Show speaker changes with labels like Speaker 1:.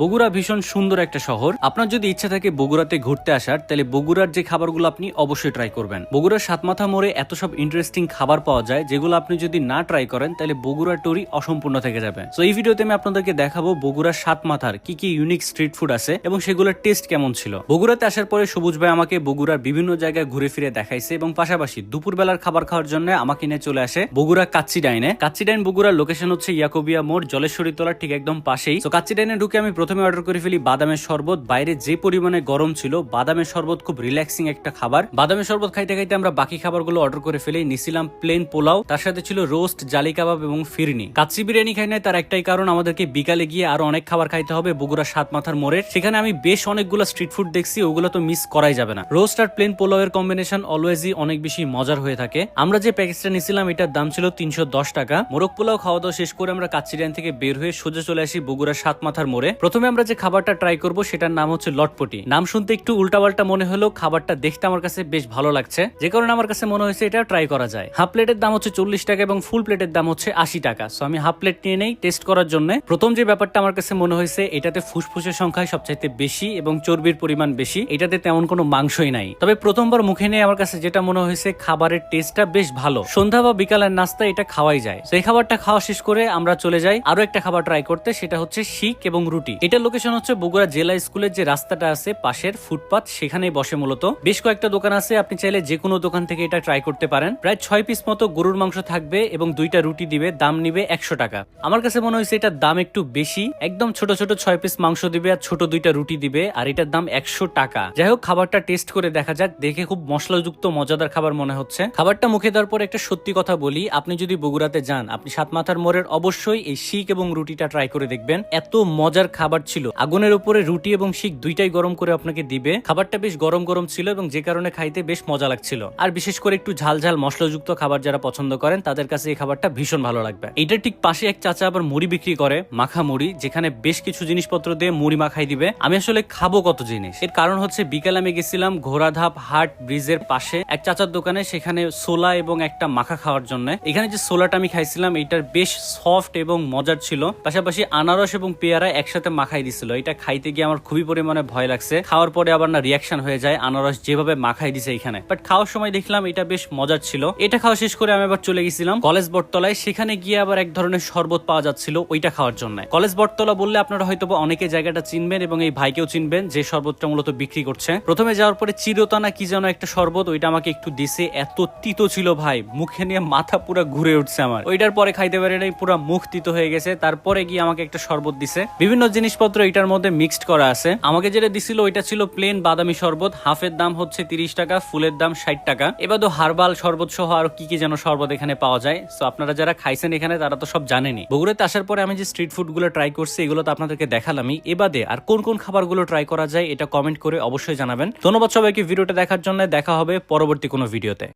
Speaker 1: বগুড়া ভীষণ সুন্দর একটা শহর। আপনার যদি ইচ্ছা থাকে বগুড়াতে ঘুরতে আসার, তাহলে বগুড়ার যে খাবারগুলো আপনি অবশ্যই ট্রাই করবেন। বগুড়ার সাতমাথা মোড়ে এত সব ইন্টারেস্টিং খাবার পাওয়া যায়, যেগুলো আপনি যদি না ট্রাই করেন, তাহলে বগুড়ার টুরি অসম্পূর্ণ থেকে যাবে। তো এই ভিডিওতে আমি আপনাদেরকে দেখাবো বগুড়ার সাতমাথার কি কি ইউনিক স্ট্রিট ফুড আছে এবং সেগুলোর টেস্ট কেমন ছিল। বগুড়াতে আসার পরে সবুজ ভাই আমাকে বগুড়ার বিভিন্ন জায়গায় ঘুরে ফিরে দেখাইছে এবং পাশাপাশি দুপুরবেলার খাবার খাওয়ার জন্য আমাকে নিয়ে চলে আসে বগুড়া কাচ্চি ডাইনে। কাচ্চি ডাইন বগুড়ার লোকেশন হচ্ছে ইয়াকোবিয়া মোড় জলেশ্বরী তলার ঠিক একদম পাশেই। তো কাচ্চি ডাইনে ঢুকে আমি প্রথমে অর্ডার করে ফেলি বাদামের শরবত। বাইরে যে পরিমাণে গরম ছিল, বাদামের শরবত খুব রিল্যাক্সিং একটা খাবার। বাদামের শরবত খাইতে খাইতে আমরা বাকি খাবারগুলো অর্ডার করে ফেলি। নিছিলাম প্লেন পোলাও, তার সাথে ছিল রোস্ট জালি কাবাব এবং ফিরনি। কাচ্চি বিরিয়ানি খাই নাই তার একটাই কারণ, আমাদেরকে বিকালে গিয়ে আরও অনেক খাবার খাইতে হবে বগুড়া সাত মাথার মোড়ের সেখানে আমি বেশ অনেকগুলো স্ট্রিট ফুড দেখছি, ওগুলো তো মিস করাই যাবে না। রোস্ট আর প্লেন পোলাও এর কম্বিনেশন অলওয়েজই অনেক বেশি মজার হয়ে থাকে। আমরা যে প্যাকেজটা নিছিলাম, এটার দাম ছিল তিনশো দশ টাকা। মোরগ পোলাও খাওয়া দাওয়া শেষ করে আমরা কাচ্চিডান থেকে বের হয়ে সোজা চলে আসি বগুড়া সাত মাথার মোড়ে প্রথমে আমরা যে খাবারটা ট্রাই করব, সেটার নাম হচ্ছে লটপটি। নাম শুনতে একটু উল্টাপাল্টা মনে হলেও খাবারটা দেখতে আমার কাছে বেশ ভালো লাগছে। যে কারণে আমার কাছে মনে হয়েছে এটা ট্রাই করা যায়। হাফ প্লেটের দাম হচ্ছে চল্লিশ টাকা এবং ফুল প্লেটের দাম হচ্ছে আশি টাকা। সো আমি হাফ প্লেট নিয়ে নেই টেস্ট করার জন্য। প্রথম যে ব্যাপারটা আমার কাছে মনে হয়েছে, এটাতে ফুসফুসের সংখ্যায় সবচাইতে বেশি এবং চর্বির পরিমাণ বেশি। এটাতে তেমন কোনো মাংসই নাই। তবে প্রথমবার মুখে নিয়ে আমার কাছে যেটা মনে হয়েছে, খাবারের টেস্টটা বেশ ভালো। সন্ধ্যা বা বিকালের নাস্তা এটা খাওয়াই যায়। সেই খাবারটা খাওয়া শেষ করে আমরা চলে যাই। আরও একটা খাবার ট্রাই করতে, সেটা হচ্ছে শিক এবং রুটি। এটার লোকেশন হচ্ছে বগুড়া জেলা স্কুলের যে রাস্তাটা আছে, পাশের ফুটপাথ সেখানেই বসে মূলত। বেশ কয়েকটা দোকান আছে, আপনি চাইলে যে কোনো দোকান থেকে এটা ট্রাই করতে পারেন। প্রায় ছয় পিস মতো গরুর মাংস থাকবে এবং দুইটা রুটি দিবে, দাম নিবে একশো টাকা। আমার কাছে মনে হয়েছে এটার দাম একটু বেশি। একদম ছোট ছোট ছয় পিস মাংস দিবে আর ছোট দুইটা রুটি দিবে, আর এটার দাম একশো টাকা। যাই হোক, খাবারটা টেস্ট করে দেখা যাক। দেখে খুব মশলাযুক্ত, মজাদার খাবার মনে হচ্ছে। খাবারটা মুখে দেওয়ার পর একটা সত্যি কথা বলি, আপনি যদি বগুড়াতে যান, আপনি সাত মাথার মোড়ের অবশ্যই এই শিক এবং রুটিটা ট্রাই করে দেখবেন। এত মজার খাবার ছিল। আগুনের উপরে রুটি এবং শিক দুইটাই গরম করে আপনাকে দিবে। খাবারটা বেশ গরম গরম ছিল এবং যে কারণে খাইতে বেশ মজা লাগছিল। আর বিশেষ করে একটু ঝাল ঝাল মশলাযুক্ত খাবার যারা পছন্দ করেন, তাদের কাছে এই খাবারটা ভীষণ ভালো লাগবে। এইটার ঠিক পাশে এক চাচা আবার মুড়ি বিক্রি করে, মাখা মুড়ি, যেখানে বেশ কিছু জিনিসপত্র দিয়ে মুড়ি মাখাই দিবে। আমি আসলে খাব কত জিনিস? এর কারণ হচ্ছে বিকালে আমি গেছিলাম ঘোড়াধাপ হাট ব্রিজের পাশে এক চাচার দোকানে, সেখানে সোলা এবং একটা মাখা খাওয়ার জন্য। এখানে যে সোলাটা আমি খাইছিলাম এটার বেশ সফট এবং মজার ছিল। পাশাপাশি আনারস এবং পেয়ারা একসাথে মাখাই দিছিল। এটা খাইতে গিয়ে আমার খুবই পরিমাণে ভয় লাগছে। খাওয়ার পরে আবার না রিয়াকশন হয়ে যায়, আনারস যেভাবে মাখাই দিছে এখানে। বাট খাওয়ার সময় দেখলাম এটা বেশ মজার ছিল। এটা খাওয়া শেষ করে আমি আবার চলে গেছিলাম কলেজ বটতলায়। সেখানে গিয়ে আবার এক ধরনের শরবত পাওয়া যাচ্ছিল ওইটা খাওয়ার জন্য। কলেজ বটতলা বললে আপনারা হয়তো অনেকে জায়গাটা চিনবেন এবং এই ভাইকেও চিনবেন যে শরবতটা মূলত বিক্রি করছে। প্রথমে যাওয়ার পরে চিরতানা কি যেন একটা শরবত, ওইটা আমাকে একটু দিছে। এত তিতো ছিল ভাই, মুখে নিয়ে মাথা পুরো ঘুরে উঠছে আমার। ওইটার পরে খাইতে পারি নাই, পুরো মুখ তিতো হয়ে গেছে। তারপরে গিয়ে আমাকে একটা শরবত দিছে। বিভিন্ন জিনিসপত্র এটার মধ্যে মিক্সড করা আছে। আমাকে যেটা দিছিল ওইটা ছিল প্লেন বাদামি শরবত। হাফের দাম হচ্ছে তিরিশ টাকা ফুলের দাম ষাট টাকা। এবার তো হার্বাল শরবত সহ আর কি কি যেন শরবত এখানে পাওয়া যায়। তো আপনারা যারা খাইছেন এখানে, তারা তো সব জানেনি বগুড়াতে আসার পরে আমি যে স্ট্রিট ফুডগুলো ট্রাই করছি, এগুলো তো আপনাদেরকে দেখালামই। এবাদে আর কোন কোন খাবারগুলো ট্রাই করা যায়, এটা কমেন্ট করে অবশ্যই জানাবেন। ধন্যবাদ সবাইকে ভিডিওটা দেখার জন্য। দেখা হবে পরবর্তী কোনো ভিডিওতে